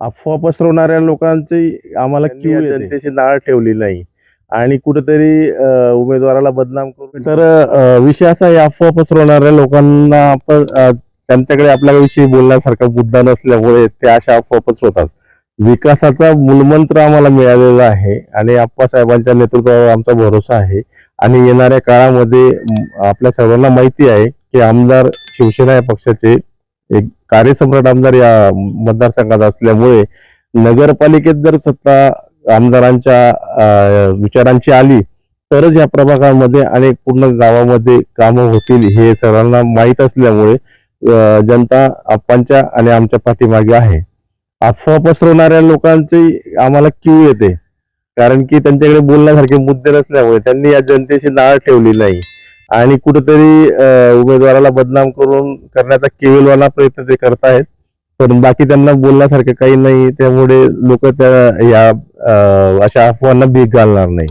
अफवा पसरवणाऱ्या लोकांची आम्हाला या जनतेची नाळ ठेवली नाही. आणि कुठेतरी उमेदवाराला बदनाम करून तर विषय असा आहे अफवा पसरवणाऱ्या लोकांना आपण त्यांच्याकडे आपल्याविषयी बोलण्यासारखा मुद्दा नसल्यामुळे ते अशा अफवा पसरवतात विकासाचा मूलमंत्र आम्हाला मिळालेला आहे आणि आप्पासाहेबांच्या नेतृत्वावर आमचा भरोसा आहे. आणि येणाऱ्या काळामध्ये आपल्या सर्वांना माहिती आहे की आमदार शिवसेना या पक्षाचे एक कार्यसम्राट आमदार या मतदारसंघात असल्यामुळे नगरपालिकेत जर सत्ता आमदारांच्या विचारांची आली तरच या प्रभागामध्ये आणि पूर्ण गावामध्ये कामं होतील हे सर्वांना माहीत असल्यामुळे जनता आप्पांच्या आणि आमच्या पाठीमागे आहे. अफवा पसरवणाऱ्या लोकांची आम्हाला क्यू येते. कारण की त्यांच्याकडे बोलण्यासारखे मुद्दे नसल्यामुळे त्यांनी या जनतेची नाळ ठेवली नाही. आणि कुठेतरी उमेदवाराला बदनाम करून करण्याचा केवलवाला प्रयत्न ते करतायत पण बाकी त्यांना बोलण्यासारखं काही नाही त्यामुळे लोक त्या या अशा अफवांना भीक घालणार नाही.